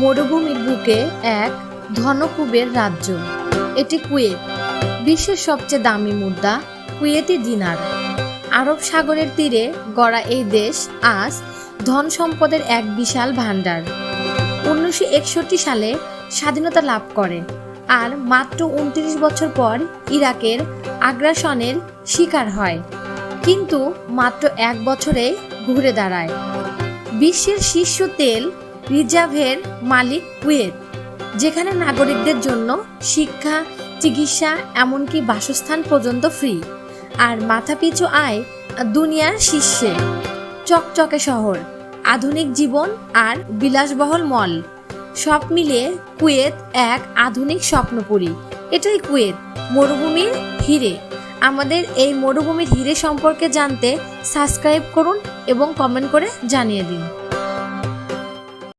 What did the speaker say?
মরুভূমির বুকে এক ধনকুবের রাজ্য। এটি কুয়েত, বিশ্বের সবচেয়ে দামি মুদ্রা, কুয়েতি দিনার। আরব সাগরের তীরে গড়া এই দেশ আজ ধন সম্পদের এক বিশাল ভাণ্ডার। উনিশশো একষট্টি সালে স্বাধীনতা লাভ করে আর মাত্র উনত্রিশ বছর পর ইরাকের আগ্রাসনের শিকার হয়, কিন্তু মাত্র এক বছরে ঘুরে দাঁড়ায়। বিশ্বের শীর্ষ তেল রিজার্ভের মালিক কুয়েত, যেখানে নাগরিকদের জন্য শিক্ষা, চিকিৎসা, এমনকি বাসস্থান পর্যন্ত ফ্রি। আর মাথাপিছু আয় দুনিয়ার শীর্ষে। চকচকে শহর, আধুনিক জীবন আর বিলাসবহল মল। সব মিলিয়ে কুয়েত এক আধুনিক স্বপ্নপুরী। এটাই কুয়েত, মরুভূমির হিরে। আমাদের এই মরুভূমির হিরে সম্পর্কে জানতে সাবস্ক্রাইব করুন এবং কমেন্ট করে জানিয়ে দিন।